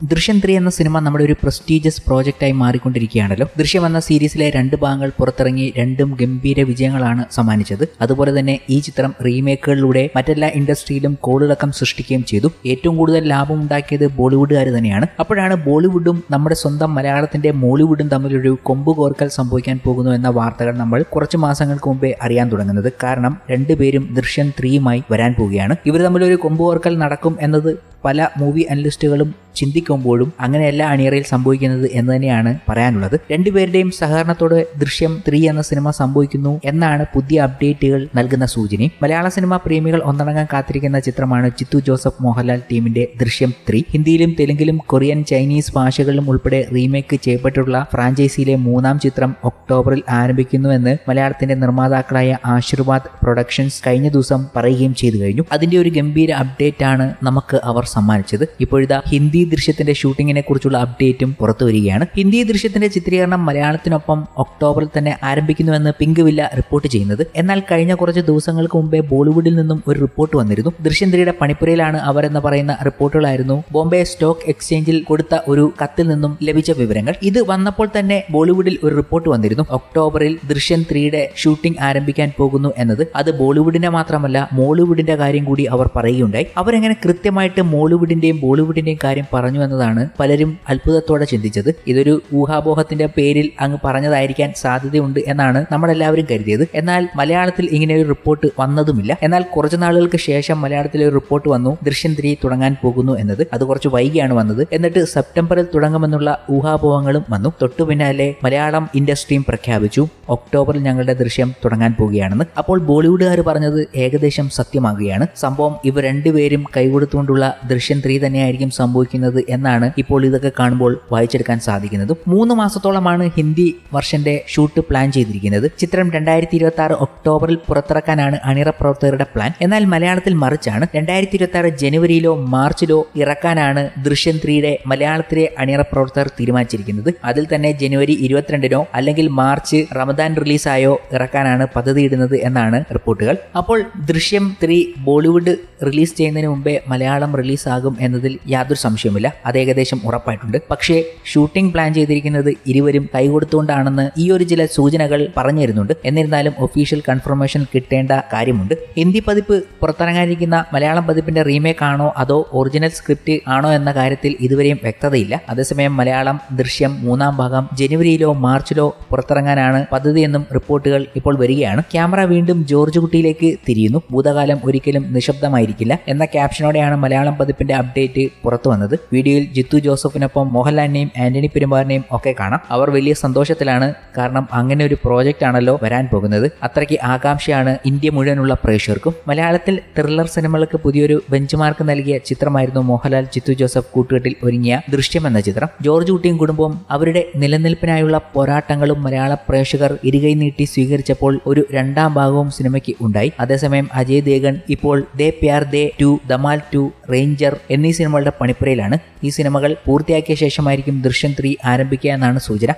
ദൃശ്യം ത്രീ എന്ന സിനിമ നമ്മുടെ ഒരു പ്രസ്റ്റീജിയസ് പ്രോജക്റ്റായി മാറിക്കൊണ്ടിരിക്കുകയാണല്ലോ. ദൃശ്യം എന്ന സീരീസിലെ രണ്ട് ഭാഗങ്ങൾ പുറത്തിറങ്ങി രണ്ടും ഗംഭീര വിജയങ്ങളാണ് സമ്മാനിച്ചത്. അതുപോലെ തന്നെ ഈ ചിത്രം റീമേക്കുകളിലൂടെ മറ്റെല്ലാ ഇൻഡസ്ട്രിയിലും കോളിളക്കം സൃഷ്ടിക്കുകയും ചെയ്തു. ഏറ്റവും കൂടുതൽ ലാഭം ഉണ്ടാക്കിയത് ബോളിവുഡുകാർ തന്നെയാണ്. അപ്പോഴാണ് ബോളിവുഡും നമ്മുടെ സ്വന്തം മലയാളത്തിന്റെ മോളിവുഡും തമ്മിലൊരു കൊമ്പ് കോർക്കൽ സംഭവിക്കാൻ പോകുന്നു എന്ന വാർത്തകൾ നമ്മൾ കുറച്ച് മാസങ്ങൾക്ക് മുമ്പേ അറിയാൻ തുടങ്ങുന്നത്. കാരണം രണ്ടുപേരും ദൃശ്യം ത്രീയുമായി വരാൻ പോവുകയാണ്. ഇവർ തമ്മിലൊരു കൊമ്പ് കോർക്കൽ നടക്കും എന്നത് പല മൂവി അനലിസ്റ്റുകളും ചിന്തിക്കുമ്പോഴും അങ്ങനെയല്ല അണിയറയിൽ സംഭവിക്കുന്നത് എന്ന് തന്നെയാണ് പറയാനുള്ളത്. രണ്ടുപേരുടെയും സഹകരണത്തോടെ ദൃശ്യം ത്രീ എന്ന സിനിമ സംഭവിക്കുന്നു എന്നാണ് പുതിയ അപ്ഡേറ്റുകൾ നൽകുന്ന സൂചന. മലയാള സിനിമ പ്രേമികൾ ഒന്നടങ്കം കാത്തിരിക്കുന്ന ചിത്രമാണ് ചിത്തു ജോസഫ് മോഹൻലാൽ ടീമിന്റെ ദൃശ്യം ത്രീ. ഹിന്ദിയിലും തെലുങ്കിലും കൊറിയൻ ചൈനീസ് ഭാഷകളിലും ഉൾപ്പെടെ റീമേക്ക് ചെയ്യപ്പെട്ടിട്ടുള്ള ഫ്രാഞ്ചൈസിയിലെ മൂന്നാം ചിത്രം ഒക്ടോബറിൽ ആരംഭിക്കുന്നുവെന്ന് മലയാളത്തിന്റെ നിർമ്മാതാക്കളായ ആശീർവാദ് പ്രൊഡക്ഷൻസ് കഴിഞ്ഞ ദിവസം പറയുകയും ചെയ്തു കഴിഞ്ഞു. അതിന്റെ ഒരു ഗംഭീര അപ്ഡേറ്റ് ആണ് നമുക്ക് അവർ സമ്മാനിച്ചത്. ഇപ്പോഴിതാ ഹിന്ദി ദൃശ്യത്തിന്റെ ഷൂട്ടിങ്ങിനെ കുറിച്ചുള്ള അപ്ഡേറ്റും പുറത്തു വരികയാണ്. ഹിന്ദി ദൃശ്യത്തിന്റെ ചിത്രീകരണം മലയാളത്തിനൊപ്പം ഒക്ടോബറിൽ തന്നെ ആരംഭിക്കുന്നുവെന്ന് പിങ്ക് വില്ല റിപ്പോർട്ട് ചെയ്യുന്നത്. എന്നാൽ കഴിഞ്ഞ കുറച്ച് ദിവസങ്ങൾക്ക് മുമ്പേ ബോളിവുഡിൽ നിന്നും ഒരു റിപ്പോർട്ട് വന്നിരുന്നു. ദൃശ്യം ത്രീയുടെ അവർ അവരെന്ന് പറയുന്ന റിപ്പോർട്ടുകളായിരുന്നു ബോംബെ സ്റ്റോക്ക് എക്സ്ചേഞ്ചിൽ കൊടുത്ത ഒരു കത്തിൽ നിന്നും ലഭിച്ച വിവരങ്ങൾ. ഇത് വന്നപ്പോൾ തന്നെ ബോളിവുഡിൽ ഒരു റിപ്പോർട്ട് വന്നിരുന്നു. ഒക്ടോബറിൽ ദൃശ്യം ത്രീയുടെ ഷൂട്ടിംഗ് ആരംഭിക്കാൻ പോകുന്നു എന്നത്. അത് ബോളിവുഡിന്റെ മാത്രമല്ല മോളിവുഡിന്റെ കാര്യം കൂടി അവർ പറയുകയുണ്ടായി. അവരെങ്ങനെ കൃത്യമായിട്ട് മോളിവുഡിന്റെയും ബോളിവുഡിന്റെയും കാര്യം പറഞ്ഞു എന്നതാണ് പലരും അത്ഭുതത്തോടെ ചിന്തിച്ചത്. ഇതൊരു ഊഹാപോഹത്തിന്റെ പേരിൽ അങ്ങ് പറഞ്ഞതായിരിക്കാൻ സാധ്യതയുണ്ട് എന്നാണ് നമ്മളെല്ലാവരും കരുതിയത്. എന്നാൽ മലയാളത്തിൽ ഇങ്ങനെ ഒരു റിപ്പോർട്ട് വന്നതുമില്ല. എന്നാൽ കുറച്ചു നാളുകൾക്ക് ശേഷം മലയാളത്തിൽ ഒരു റിപ്പോർട്ട് വന്നു. ദൃശ്യം ത്രീ തുടങ്ങാൻ പോകുന്നു എന്നത്. അത് കുറച്ച് വൈകിയാണ് വന്നത്. എന്നിട്ട് സെപ്റ്റംബറിൽ തുടങ്ങുമെന്നുള്ള ഊഹാപോഹങ്ങളും വന്നു. തൊട്ടു പിന്നാലെ മലയാളം ഇൻഡസ്ട്രിയും പ്രഖ്യാപിച്ചു. ഒക്ടോബറിൽ ഞങ്ങളുടെ ദൃശ്യം തുടങ്ങാൻ പോവുകയാണെന്ന് അപ്പോൾ ബോളിവുഡുകാർ പറഞ്ഞത് ഏകദേശം സത്യമാകുകയാണ്. സംഭവം ഇവർ രണ്ടുപേരും കൈകൊടുത്തുകൊണ്ടുള്ള ദൃശ്യം ത്രീ തന്നെയായിരിക്കും സംഭവിക്കുന്നത് എന്നാണ് ഇപ്പോൾ ഇതൊക്കെ കാണുമ്പോൾ വായിച്ചെടുക്കാൻ സാധിക്കുന്നത്. മൂന്ന് മാസത്തോളമാണ് ഹിന്ദി വർഷന്റെ ഷൂട്ട് പ്ലാൻ ചെയ്തിരിക്കുന്നത്. ചിത്രം രണ്ടായിരത്തി ഇരുപത്തി ആറ് ഒക്ടോബറിൽ പുറത്തിറക്കാനാണ് അണിയറ പ്രവർത്തകരുടെ പ്ലാൻ. എന്നാൽ മലയാളത്തിൽ മറിച്ചാണ് രണ്ടായിരത്തി ഇരുപത്തി ആറ് ജനുവരിയിലോ മാർച്ചിലോ ഇറക്കാനാണ് ദൃശ്യം ത്രീയുടെ മലയാളത്തിലെ അണിയറ പ്രവർത്തകർ തീരുമാനിച്ചിരിക്കുന്നത്. അതിൽ തന്നെ ജനുവരി ഇരുപത്തിരണ്ടിനോ അല്ലെങ്കിൽ മാർച്ച് റമദാൻ റിലീസായോ ഇറക്കാനാണ് പദ്ധതിയിടുന്നത് എന്നാണ് റിപ്പോർട്ടുകൾ. അപ്പോൾ ദൃശ്യം ത്രീ ബോളിവുഡ് റിലീസ് ചെയ്യുന്നതിന് മുമ്പേ മലയാളം റിലീസാകും എന്നതിൽ യാതൊരു സംശയമില്ല അത് ഏകദേശം ഉറപ്പായിട്ടുണ്ട്. പക്ഷേ ഷൂട്ടിംഗ് പ്ലാൻ ചെയ്തിരിക്കുന്നത് ഇരുവരും കൈകൊടുത്തുകൊണ്ടാണെന്ന് ഈ ഒരു ചില സൂചനകൾ പറഞ്ഞിരുന്നുണ്ട്. എന്നിരുന്നാലും ഒഫീഷ്യൽ കൺഫർമേഷൻ കിട്ടേണ്ട കാര്യമുണ്ട്. ഹിന്ദി പതിപ്പ് പുറത്തിറങ്ങാനിരിക്കുന്ന മലയാളം പതിപ്പിന്റെ റീമേക്ക് ആണോ അതോ ഒറിജിനൽ സ്ക്രിപ്റ്റ് ആണോ എന്ന കാര്യത്തിൽ ഇതുവരെയും വ്യക്തതയില്ല. അതേസമയം മലയാളം ദൃശ്യം മൂന്നാം ഭാഗം ജനുവരിയിലോ മാർച്ചിലോ പുറത്തിറങ്ങാനാണ് പദ്ധതി എന്നും റിപ്പോർട്ടുകൾ ഇപ്പോൾ വരികയാണ്. ക്യാമറ വീണ്ടും ജോർജ് കുട്ടിയിലേക്ക് തിരിയുന്നു. ഭൂതകാലം ഒരിക്കലും നിശബ്ദമായിരിക്കില്ല. എന്ന ക്യാപ്ഷനോടെയാണ് മലയാളം പതിപ്പിന്റെ അപ്ഡേറ്റ് പുറത്തു വന്നത്. വീഡിയോയിൽ ജിത്തു ജോസഫിനൊപ്പം മോഹൻലാലിനെയും ആന്റണി പെരുമാറിനെയും ഒക്കെ കാണാം. അവർ വലിയ സന്തോഷത്തിലാണ്. കാരണം അങ്ങനെ ഒരു പ്രോജക്റ്റ് ആണല്ലോ വരാൻ പോകുന്നത്. അത്രയ്ക്ക് ആകാംക്ഷയാണ് ഇന്ത്യ മുഴുവനുള്ള പ്രേക്ഷകർക്കും. മലയാളത്തിൽ ത്രില്ലർ സിനിമകൾക്ക് പുതിയൊരു ബെഞ്ച് മാർക്ക് നൽകിയ ചിത്രമായിരുന്നു മോഹൻലാൽ ജിത്തു ജോസഫ് കൂട്ടുകെട്ടിൽ ഒരുങ്ങിയ ദൃശ്യം എന്ന ചിത്രം. ജോർജ് കുട്ടിയും കുടുംബവും അവരുടെ നിലനിൽപ്പിനായുള്ള പോരാട്ടങ്ങളും മലയാള പ്രേക്ഷകർ ഇരുകൈ നീട്ടി സ്വീകരിച്ചപ്പോൾ ഒരു രണ്ടാം ഭാഗവും സിനിമയ്ക്ക് ഉണ്ടായി. അതേസമയം അജയ് ദേഗൻ ഇപ്പോൾ De Pyaar De two Dhamaal two Ranger എന്നീ സിനിമകളുടെ പണിപ്പുരയിലാണ് ഈ സിനിമകൾ പൂർത്തിയാക്കിയ ശേഷമായിരിക്കും ദൃശ്യം ത്രീ ആരംഭിക്കുക എന്നാണ് സൂചന.